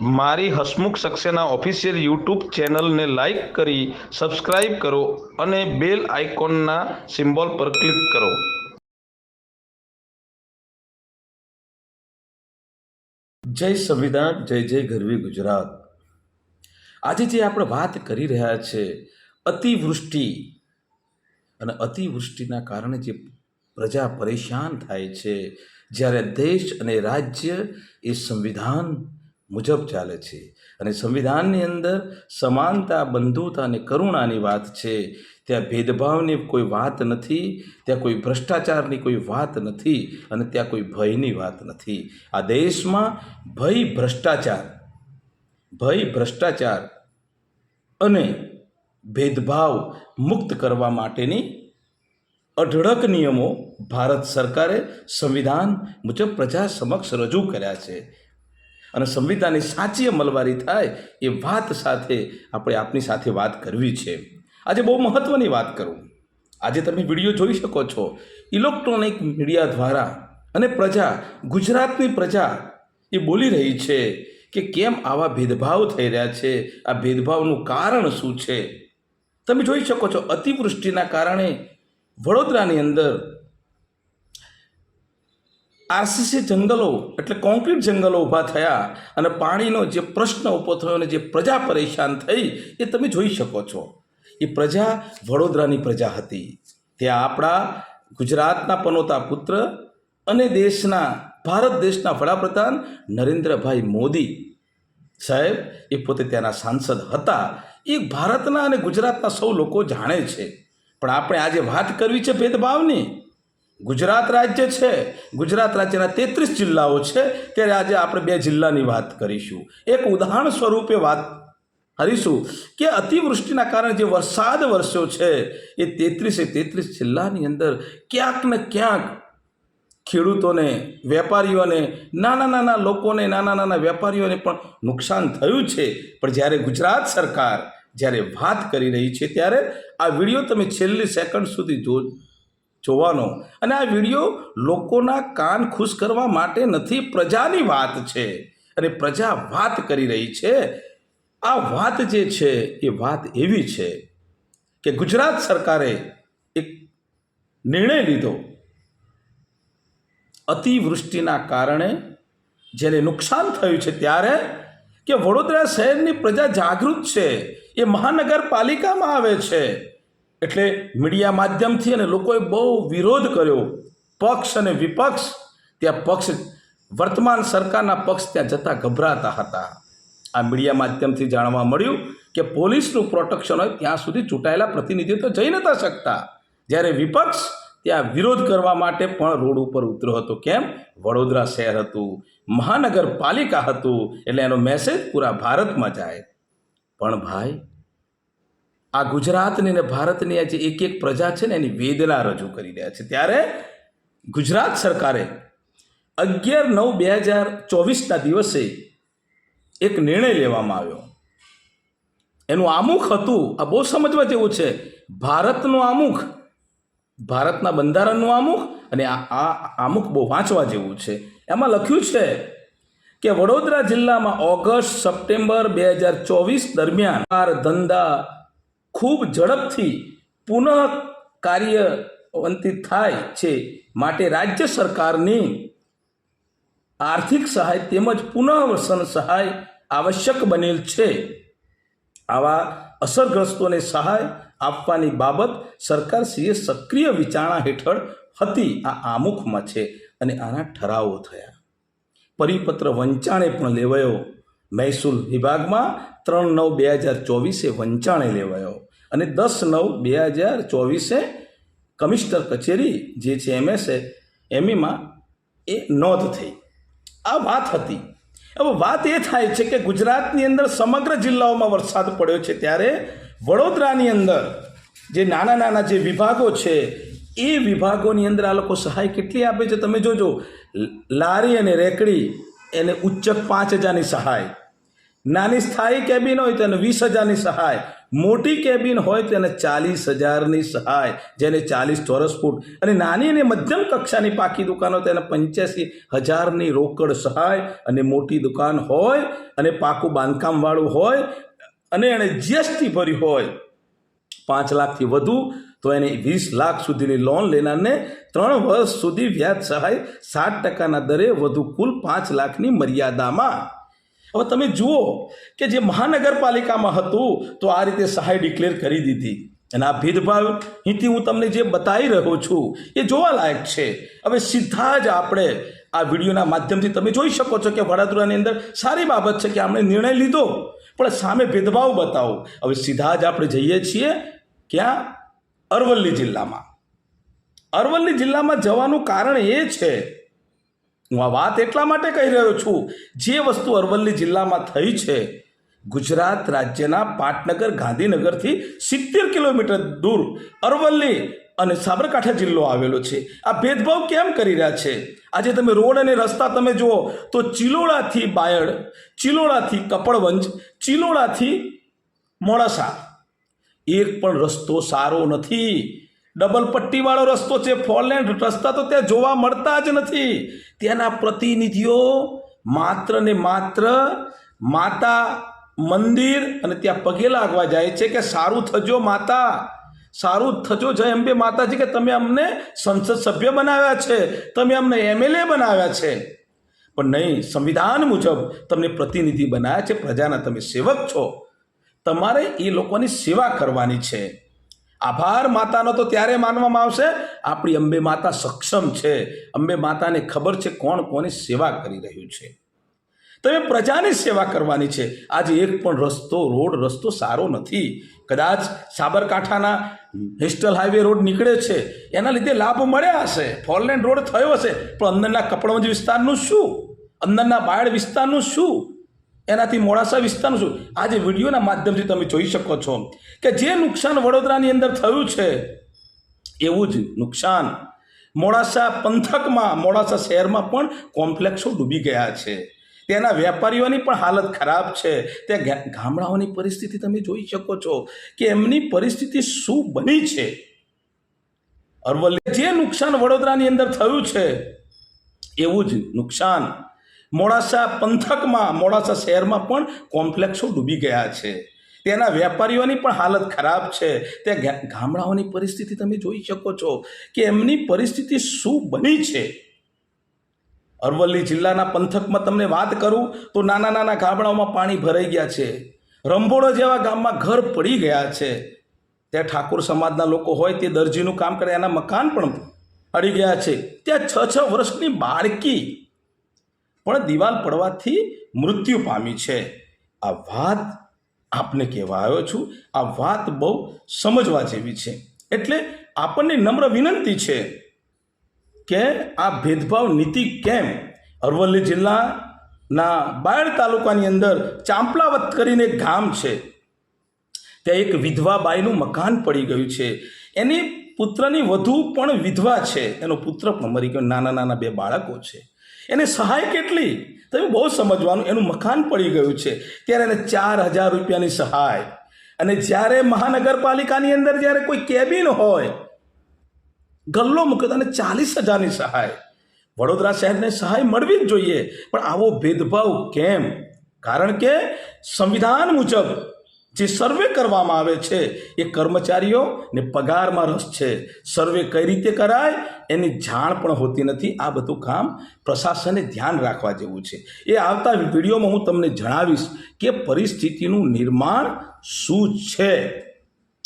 મારી Hasmukh Saxena official YouTube ચેનલને like કરી સબસ્ક્રાઇબ કરો અને બેલ આઇકોનના સિમ્બોલ પર ક્લિક કરો. જય સંવિધાન, જય જય ગરવી ગુજરાત. આજે જે આપણે વાત કરી રહ્યા છે, અતિવૃષ્ટિ અને અતિવૃષ્ટિના કારણે જે પ્રજા પરેશાન થાય છે, જ્યારે દેશ અને રાજ્ય એ સંવિધાન મુજબ ચાલે છે. અને સંવિધાનની અંદર સમાનતા, બંધુતા અને કરુણાની વાત છે. ત્યાં ભેદભાવની કોઈ વાત નથી, ત્યાં કોઈ ભ્રષ્ટાચારની કોઈ વાત નથી અને ત્યાં કોઈ ભયની વાત નથી. આ દેશમાં ભય, ભ્રષ્ટાચાર ભય, ભ્રષ્ટાચાર અને ભેદભાવ મુક્ત કરવા માટેની અઢળક નિયમો ભારત સરકારે સંવિધાન મુજબ પ્રજા સમક્ષ રજૂ કર્યા છે. અને સંવિધાનની સાચી અમલવારી થાય એ વાત સાથે આપણે આપની સાથે વાત કરવી છે. આજે બહુ મહત્ત્વની વાત કરું. આજે તમે વીડિયો જોઈ શકો છો. ઇલેક્ટ્રોનિક મીડિયા દ્વારા અને પ્રજા, ગુજરાતની પ્રજા એ બોલી રહી છે કે કેમ આવા ભેદભાવ થઈ રહ્યા છે? આ ભેદભાવનું કારણ શું છે? તમે જોઈ શકો છો અતિવૃષ્ટિના કારણે વડોદરાની અંદર આરસીસી જંગલો એટલે કોન્ક્રીટ જંગલો ઊભા થયા અને પાણીનો જે પ્રશ્ન ઊભો થયો અને જે પ્રજા પરેશાન થઈ એ તમે જોઈ શકો છો. એ પ્રજા વડોદરાની પ્રજા હતી. ત્યાં આપણા ગુજરાતના પનોતા પુત્ર અને દેશના, ભારત દેશના વડાપ્રધાન નરેન્દ્રભાઈ મોદી સાહેબ એ પોતે ત્યાંના સાંસદ હતા. એ ભારતના અને ગુજરાતના સૌ લોકો જાણે છે. પણ આપણે આજે વાત કરવી છે ભેદભાવની. ગુજરાત રાજ્ય છે. ગુજરાત રાજ્યના તેત્રીસ જિલ્લાઓ છે ત્યારે આજે આપણે બે જિલ્લાની વાત કરીશું. એક ઉદાહરણ સ્વરૂપે વાત કરીશું કે અતિવૃષ્ટિના કારણે જે વરસાદ વરસ્યો છે, એ તેત્રીસે તેત્રીસ જિલ્લાની અંદર ક્યાંક ને ક્યાંક ખેડૂતોને, વેપારીઓને, નાના નાના લોકોને, નાના નાના વેપારીઓને પણ નુકસાન થયું છે. પણ જ્યારે ગુજરાત સરકાર જ્યારે વાત કરી રહી છે, ત્યારે આ વીડિયો તમે છેલ્લી સેકન્ડ સુધી જો જોવાનો. અને આ વીડિયો લોકોના કાન ખુશ કરવા માટે નથી, પ્રજાની વાત છે. અને પ્રજા વાત કરી રહી છે. આ વાત જે છે, એ વાત એવી છે કે ગુજરાત સરકારે એક નિર્ણય લીધો. અતિવૃષ્ટિના કારણે જેને નુકસાન થયું છે ત્યારે કે વડોદરા શહેરની પ્રજા જાગૃત છે. એ મહાનગરપાલિકામાં આવે છે. એટલે મીડિયા માધ્યમથી અને લોકોએ બહુ વિરોધ કર્યો. પક્ષ અને વિપક્ષ, ત્યાં પક્ષ, વર્તમાન સરકારના પક્ષ ત્યાં જતા ગભરાતા હતા. આ મીડિયા માધ્યમથી જાણવા મળ્યું કે પોલીસનું પ્રોટેક્શન હોય ત્યાં સુધી ચૂંટાયેલા પ્રતિનિધિઓ તો જઈ નતા શકતા. જ્યારે વિપક્ષ ત્યાં વિરોધ કરવા માટે પણ રોડ ઉપર ઉતર્યો હતો. કેમ? વડોદરા શહેર હતું, મહાનગરપાલિકા હતું, એટલે એનો મેસેજ પૂરા ભારતમાં જાય. પણ ભાઈ આ ગુજરાતની ને ભારતની આ જે એક એક પ્રજા છે ને એની વેદના રજૂ કરી રહ્યા છે. ત્યારે ગુજરાત સરકારે અગિયાર નવ બે હજાર ચોવીસના દિવસે એક નિર્ણય લેવામાં આવ્યો. એનું આમુખ હતું, આ બહુ સમજવા જેવું છે, ભારતનું આમુખ, ભારતના બંધારણનું આમુખ અને આ આમુખ બહુ વાંચવા જેવું છે. એમાં લખ્યું છે કે વડોદરા જિલ્લામાં ઓગસ્ટ, સપ્ટેમ્બર બે હજાર ચોવીસ દરમિયાન ધંધા ખૂબ ઝડપથી પુનઃ કાર્યવંતિત થાય છે માટે રાજ્ય સરકારની આર્થિક સહાય તેમજ પુનઃવસન સહાય આવશ્યક બનેલ છે. આવા અસરગ્રસ્તોને સહાય આપવાની બાબત સરકારશ્રીએ સક્રિય વિચારણા હેઠળ હતી. આ આમુખમાં છે અને આના ઠરાવો થયા. પરિપત્ર વંચાણે પણ લેવાયો. મહેસૂલ વિભાગમાં ત્રણ નવ બે હજાર ચોવીસે વંચાણે લેવાયો. અને દસ નવ બે હજાર ચોવીસે કમિશનર કચેરી જે છે એમએસએ એમીમાં એ નોંધ થઈ. આ વાત હતી. હવે વાત એ થાય છે કે ગુજરાતની અંદર સમગ્ર જિલ્લાઓમાં વરસાદ પડ્યો છે ત્યારે વડોદરાની અંદર જે નાના નાના જે વિભાગો છે, એ વિભાગોની અંદર આ લોકો સહાય કેટલી આપે છે? તમે જોજો, લારી અને રેકડી એને ઉચ્ચક પાંચ હજારની સહાય. નાની સ્થાયી કેબિન હોય તો એને વીસ હજારની સહાય. મોટી કેબિન હોય તેને ચાલીસ હજારની સહાય, જેને ચાલીસ ચોરસ ફૂટ અને નાની અને મધ્યમ કક્ષાની પાકી દુકાનો તેને પંચ્યાસી હજારની રોકડ સહાય અને મોટી દુકાન હોય અને પાકું બાંધકામવાળું હોય અને એણે જીએસટી ભર્યું હોય પાંચ લાખથી વધુ, તો એને વીસ લાખ સુધીની લોન લેનારને ત્રણ વર્ષ સુધી વ્યાજ સહાય સાત ટકાના દરે વધુ કુલ પાંચ લાખની મર્યાદામાં. હવે તમે જુઓ કે જે મહાનગરપાલિકામાં હતું, તો આ રીતે સહાય ડિક્લેર કરી દીધી. અને આ ભેદભાવ અહીંથી હું તમને જે બતાવી રહ્યો છું, એ જોવાલાયક છે. હવે સીધા જ આપણે આ વિડીયોના માધ્યમથી તમે જોઈ શકો છો કે વડોદરાની અંદર સારી બાબત છે કે આપણે નિર્ણય લીધો. પણ સામે ભેદભાવ બતાવો. હવે સીધા જ આપણે જઈએ છીએ ક્યાં? અરવલ્લી જિલ્લામાં. અરવલ્લી જિલ્લામાં જવાનું કારણ એ છે હું આ વાત એટલા માટે કહી રહ્યો છું, જે વસ્તુ અરવલ્લી જિલ્લામાં થઈ છે, ગુજરાત રાજ્યના પાટનગર ગાંધીનગરથી સિત્તેર કિલોમીટર દૂર અરવલ્લી અને સાબરકાંઠા જિલ્લો આવેલો છે. આ ભેદભાવ કેમ કરી રહ્યા છે? આજે તમે રોડ અને રસ્તા તમે જુઓ તો ચિલોડાથી બાયડ, ચિલોડાથી કપડવંજ, ચિલોડાથી મોડાસા. એક પણ રસ્તો સારો નથી. ડબલ પટ્ટીવાળો રસ્તો છે, ફોર લેન, રસ્તા તો ત્યાં જોવા મળતા જ નથી. ત્યાંના પ્રતિનિધિઓ માત્ર ને માત્ર માતા મંદિર અને ત્યાં પગે લાગવા જાય છે કે સારું થજો માતા. સારું થજો જય અંબે માતાજી કે તમે અમને સંસદ સભ્ય બનાવ્યા છે, તમે અમને એમએલએ બનાવ્યા છે. પણ નહીં, સંવિધાન મુજબ તમને પ્રતિનિધિ બનાવ્યા છે, પ્રજાના તમે સેવક છો. તમારે એ લોકોની સેવા કરવાની છે. આભાર માતાનો તો ત્યારે માનવામાં આવશે. આપણી અંબે માતા સક્ષમ છે. અંબે માતાને ખબર છે કોણ કોની સેવા કરી રહ્યું છે. તમે પ્રજાની સેવા કરવાની છે. આજે એક પણ રસ્તો, રોડ, રસ્તો સારો નથી. કદાચ સાબરકાંઠાના નેશનલ હાઈવે રોડ નીકળે છે. એના લીધે લાભ મળ્યા હશે. ફોરલેન રોડ થયો હશે. પણ અંદરના કપડવંજ વિસ્તારનું શું? અંદરના બાયડ વિસ્તારનું શું? એનાથી મોડાસા વિસ્તારનું શું આજે વિડીયોના માધ્યમથી તમે જોઈ શકો છો કે જે નુકસાન વડોદરાની અંદર થયું છે, એવું જ નુકસાન. મોડાસા પંથકમાં, મોડાસા શહેરમાં પણ કોમ્પ્લેક્સો ડૂબી ગયા છે. તેના વેપારીઓની પણ હાલત ખરાબ છે. તે ગામડાઓની પરિસ્થિતિ તમે જોઈ શકો છો કે એમની પરિસ્થિતિ શું બની છે. અરવલ્લી. જે નુકસાન વડોદરાની અંદર થયું છે, એવું જ નુકસાન. મોડાસા પંથકમાં, મોડાસા શહેરમાં પણ કોમ્પ્લેક્સો ડૂબી ગયા છે. તેના વેપારીઓની પણ હાલત ખરાબ છે. ત્યાં ગામડાઓની પરિસ્થિતિ તમે જોઈ શકો છો કે એમની પરિસ્થિતિ શું બની છે. અરવલ્લી જિલ્લાના પંથકમાં તમને વાત કરું તો નાના નાના ગામડાઓમાં પાણી ભરાઈ ગયા છે. રંભોડો જેવા ગામમાં ઘર પડી ગયા છે. ત્યાં ઠાકોર સમાજના લોકો હોય તે દરજીનું કામ કરે, એના મકાન પણ અડી ગયા છે. ત્યાં છ છ વર્ષની બાળકી પણ દિવાલ પડવાથી મૃત્યુ પામી છે. આ વાત આપને કહેવા આવ્યો છું. આ વાત બહુ સમજવા જેવી છે. એટલે આપણને નમ્ર વિનંતી છે કે આ ભેદભાવ નીતિ કેમ અરવલ્લી જિલ્લાના બાયડ તાલુકાની અંદર ચાંપલાવત કરીને ગામ છે. ત્યાં એક વિધવા બાઈનું મકાન પડી ગયું છે. એની પુત્રની વધુ પણ વિધવા છે. એનો પુત્ર પણ મરી ગયો. નાના નાના બે બાળકો છે. એને સહાય કેટલી? તમે બહુ સમજવાનું, એનું મકાન પડી ગયું છે. ત્યારે એને ચાર હજાર રૂપિયાની સહાય. અને જ્યારે મહાનગરપાલિકાની અંદર જ્યારે કોઈ કેબિન હોય, ગલ્લો મૂકે તો ચાલીસ હજારની સહાય. વડોદરા શહેરને સહાય મળવી જ જોઈએ. પણ આવો ભેદભાવ કેમ? કારણ કે સંવિધાન મુજબ જે સર્વે કરવામાં આવે છે, એ કર્મચારીઓને પગારમાં રસ છે. સર્વે કઈ રીતે કરાય? એની જાણ પણ હોતી નથી. આ બધું કામ પ્રશાસને ધ્યાન રાખવા જેવું છે. એ આવતા વિડીયોમાં હું તમને જણાવીશ કે પરિસ્થિતિનું નિર્માણ શું છે.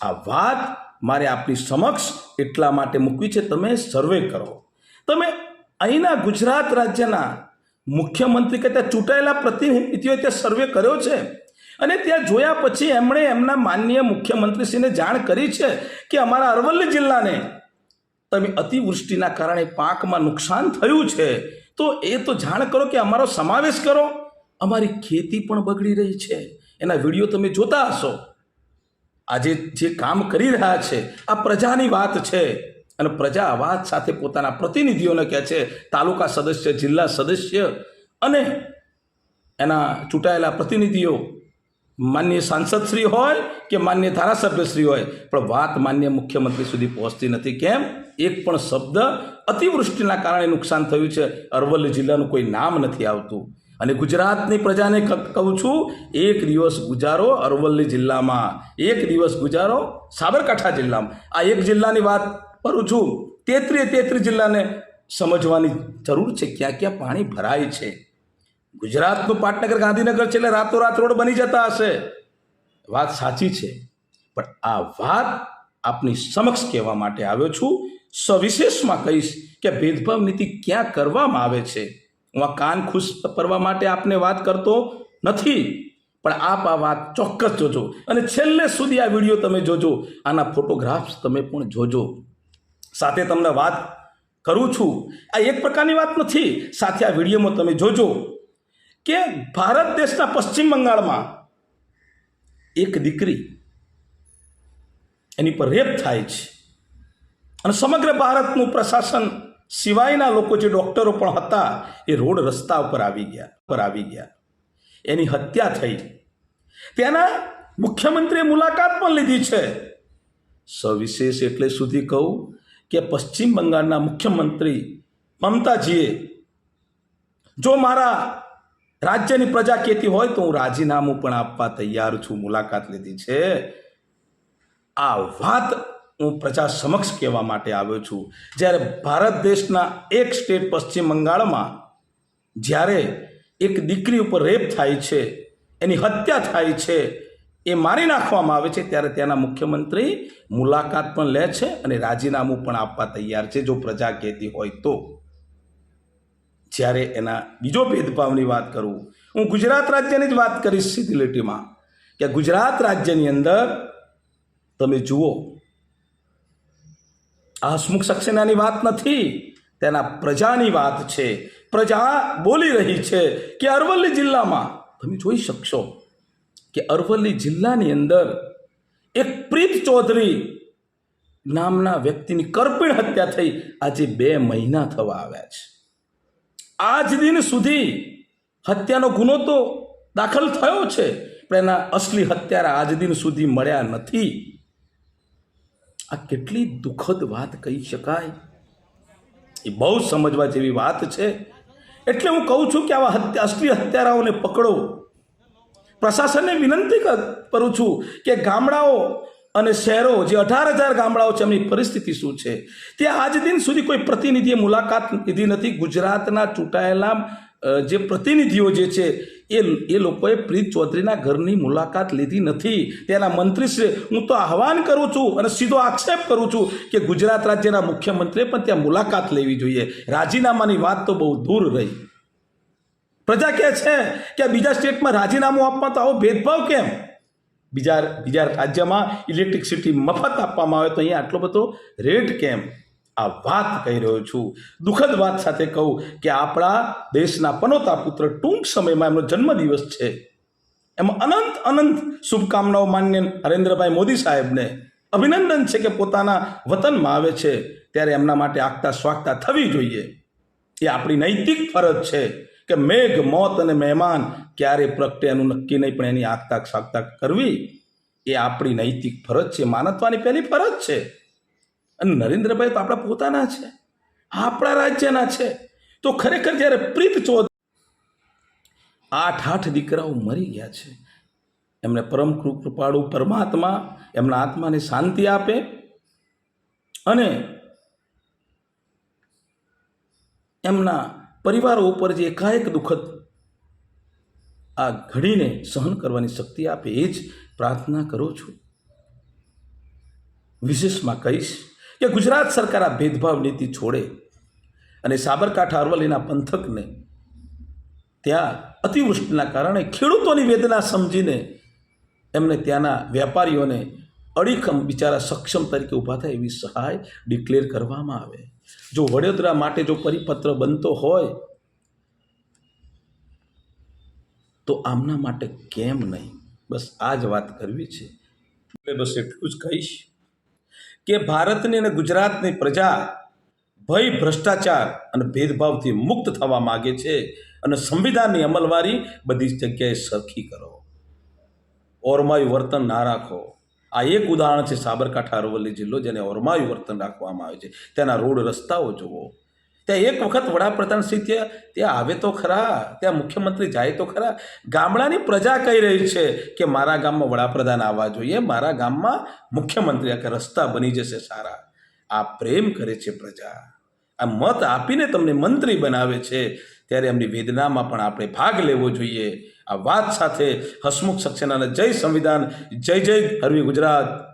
આ વાત મારે આપની સમક્ષ એટલા માટે મૂકવી છે, તમે સર્વે કરો. તમે અહીંના ગુજરાત રાજ્યના મુખ્યમંત્રી કે ત્યાં ચૂંટાયેલા પ્રતિનિધિઓએ ત્યાં સર્વે કર્યો છે? અને ત્યાં જોયા પછી એમણે એમના માનનીય મુખ્યમંત્રીશ્રીને જાણ કરી છે કે અમારા અરવલ્લી જિલ્લાને તમે અતિવૃષ્ટિના કારણે પાકમાં નુકસાન થયું છે, તો એ તો જાણ કરો કે અમારો સમાવેશ કરો. અમારી ખેતી પણ બગડી રહી છે. એના વીડિયો તમે જોતા હશો. આજે જે કામ કરી રહ્યા છે, આ પ્રજાની વાત છે. અને પ્રજા આ વાત સાથે પોતાના પ્રતિનિધિઓને કહે છે, તાલુકા સદસ્ય, જિલ્લા સદસ્ય અને એના ચૂંટાયેલા પ્રતિનિધિઓ માન્ય સાંસદશ્રી હોય કે માન્ય ધારાસભ્યશ્રી હોય, પણ વાત માન્ય મુખ્યમંત્રી સુધી પહોંચતી નથી. કેમ? એક પણ શબ્દ અતિવૃષ્ટિના કારણે નુકસાન થયું છે. અરવલ્લી જિલ્લાનું કોઈ નામ નથી આવતું. અને ગુજરાતની પ્રજાને કહું છું, એક દિવસ ગુજારો અરવલ્લી જિલ્લામાં. એક દિવસ ગુજારો સાબરકાંઠા જિલ્લામાં. આ એક જિલ્લાની વાત કરું છું. તેત્રીએ તેત્રી જિલ્લાને સમજવાની જરૂર છે. ક્યાં ક્યાં પાણી ભરાય છે. ગુજરાતનું પાટનગર ગાંધીનગર છે એટલે રાતોરાત રોડ બની જતા હશે. વાત સાચી છે. પણ આ વાત આપની સમક્ષ કહેવા માટે આવ્યો છું. સવિશેષમાં કહીશ કે ભેદભાવ નીતિ ક્યાં કરવામાં આવે છે? હું આ કાન ખુશ કરવા માટે આપને વાત કરતો નથી. પણ આપ આ વાત ચોક્કસ જોજો. અને છેલ્લે સુધી આ વીડિયો તમે જોજો. આના ફોટોગ્રાફ્સ તમે પણ જોજો. સાથે તમને વાત કરું છું. આ એક પ્રકારની વાત નથી. સાથે આ વિડીયોમાં તમે જોજો. કે ભારત દેશના પશ્ચિમ બંગાળમાં એક દીકરી એની પર રેપ થાય છે. અને સમગ્ર ભારતનું પ્રશાસન સિવાયના લોકો જે ડૉક્ટરો પણ હતા, એ રોડ રસ્તા ઉપર આવી ગયા, પર આવી ગયા. એની હત્યા થઈ. ત્યાંના મુખ્યમંત્રીએ મુલાકાત પણ લીધી છે. સવિશેષ એટલે સુધી કહું કે પશ્ચિમ બંગાળના મુખ્યમંત્રી મમતાજીએ જો મારા રાજ્યની પ્રજા કહેતી હોય તો હું રાજીનામું પણ આપવા તૈયાર છું, મુલાકાત લીધી છે. આ વાત હું પ્રજા સમક્ષ કહેવા માટે આવ્યો છું. જ્યારે ભારત દેશના એક સ્ટેટ પશ્ચિમ બંગાળમાં જ્યારે એક દીકરી ઉપર રેપ થાય છે, એની હત્યા થાય છે, એ મારી નાખવામાં આવે છે, ત્યારે ત્યાંના મુખ્યમંત્રી મુલાકાત પણ લે છે અને રાજીનામું પણ આપવા તૈયાર છે, જો પ્રજા કહેતી હોય તો. જ્યારે એના બીજો ભેદભાવની વાત કરું, હું ગુજરાત રાજ્યની જ વાત કરીશ સીધી લીટીમાં કે ગુજરાત રાજ્યની અંદર તમે જુઓ, આ હસમુખ સક્સેનાની વાત નથી, તેના પ્રજાની વાત છે. પ્રજા બોલી રહી છે કે અરવલ્લી જિલ્લામાં, તમે જોઈ શકશો કે અરવલ્લી જિલ્લાની અંદર એક પ્રીત ચૌધરી નામના વ્યક્તિની કરપીણ હત્યા થઈ આજે બે મહિના થવા આવ્યા છે. આજ દિન સુધી હત્યાનો ગુનો તો દાખલ થયો છે, પણ એના અસલી હત્યારા આજ દિન સુધી મળ્યા નથી. આ કેટલી દુઃખદ વાત કહી શકાય? એ બહુ સમજવા જેવી વાત છે. એટલે હું કહું છું કે આવા હત્યા, અસલી હત્યારાઓને પકડો. પ્રશાસનને વિનંતી કર- છું કે ગામડાઓ અને શહેરો જે અઢાર હજાર ગામડાઓ છે, એમની પરિસ્થિતિ શું છે? ત્યાં આજ દિન સુધી કોઈ પ્રતિનિધિએ મુલાકાત લીધી નથી. ગુજરાતના ચૂંટાયેલા જે પ્રતિનિધિઓ જે છે, એ એ લોકોએ પ્રીત ચૌધરીના ઘરની મુલાકાત લીધી નથી. તેના મંત્રીશ્રી હું તો આહવાન કરું છું અને સીધો આક્ષેપ કરું છું કે ગુજરાત રાજ્યના મુખ્યમંત્રીએ પણ ત્યાં મુલાકાત લેવી જોઈએ. રાજીનામાની વાત તો બહુ દૂર રહી. પ્રજા કહે છે કે બીજા સ્ટેટમાં રાજીનામું આપવા તો આવો ભેદભાવ કેમ? બીજા બીજા રાજ્યમાં ઇલેક્ટ્રિસિટી મફત આપવામાં આવે તો અહીંયા આટલો બધો રેટ કેમ? આ વાત કહી રહ્યો છું. દુઃખદ વાત સાથે કહું કે આપણા દેશના પનોતા પુત્ર ટૂંક સમયમાં એમનો જન્મદિવસ છે. એમાં અનંત અનંત શુભકામનાઓ માન્ય નરેન્દ્રભાઈ મોદી સાહેબને. અભિનંદન છે કે પોતાના વતનમાં આવે છે. ત્યારે એમના માટે આગતા સ્વાગતા થવી જોઈએ. એ આપણી નૈતિક ફરજ છે. કે મેઘ, મોત અને મહેમાન ક્યારે પ્રગટે એનું નક્કી નહીં, પણ એની આગતાક સાગતાક કરવી એ આપણી નૈતિક ફરજ છે. માનવતાની પહેલી ફરજ છે. અને નરેન્દ્રભાઈ તો આપણા પોતાના છે. આપણા રાજ્યના છે. તો ખરેખર જ્યારે પ્રીત ચોધ આઠ આઠ દીકરાઓ મરી ગયા છે, એમને પરમ કૃપાળુ પરમાત્મા એમના આત્માને શાંતિ આપે અને એમના પરિવારો ઉપર જે એકાએક દુઃખદ આ ઘડીને સહન કરવાની શક્તિ આપે એ જ પ્રાર્થના કરું છું. વિશેષમાં કહીશ કે ગુજરાત સરકાર આ ભેદભાવ નીતિ છોડે અને સાબરકાંઠા અરવલ્લીના પંથકને ત્યાં અતિવૃષ્ટિના કારણે ખેડૂતોની વેદના સમજીને એમને ત્યાંના વેપારીઓને અડીખમ બિચારા સક્ષમ તરીકે ઊભા થાય એવી સહાય ડિક્લેર કરવામાં આવે. જો વડોદરા માટે જો પરિપત્ર બનતો હોય, તો આમના માટે કેમ નહીં? બસ આ જ વાત કરવી છે. એટલે બસ એટલું જ કહીશ કે ભારતની અને ગુજરાતની પ્રજા ભય, ભ્રષ્ટાચાર અને ભેદભાવથી મુક્ત થવા માગે છે અને સંવિધાનની અમલવારી બધી જગ્યાએ સરખી કરો. ઓરમાયું વર્તન ના રાખો. આ એક ઉદાહરણ છે સાબરકાંઠા અરવલ્લી જિલ્લો જેને ઓરમાયું વર્તન રાખવામાં આવે છે. ત્યાંના રોડ રસ્તાઓ જુઓ. ત્યાં એક વખત વડાપ્રધાન શ્રી ત્યાં ત્યાં આવે તો ખરા, ત્યાં મુખ્યમંત્રી જાય તો ખરા. ગામડાની પ્રજા કહી રહી છે કે મારા ગામમાં વડાપ્રધાન આવવા જોઈએ, મારા ગામમાં મુખ્યમંત્રી આ કે રસ્તા બની જશે સારા. આ પ્રેમ કરે છે પ્રજા. આ મત આપીને તમને મંત્રી બનાવે છે. ત્યારે એમની વેદનામાં પણ આપણે ભાગ લેવો જોઈએ. આ વાત સાથે હસમુખ સક્સેનાને જય સંવિધાન જય જય હરવી ગુજરાત.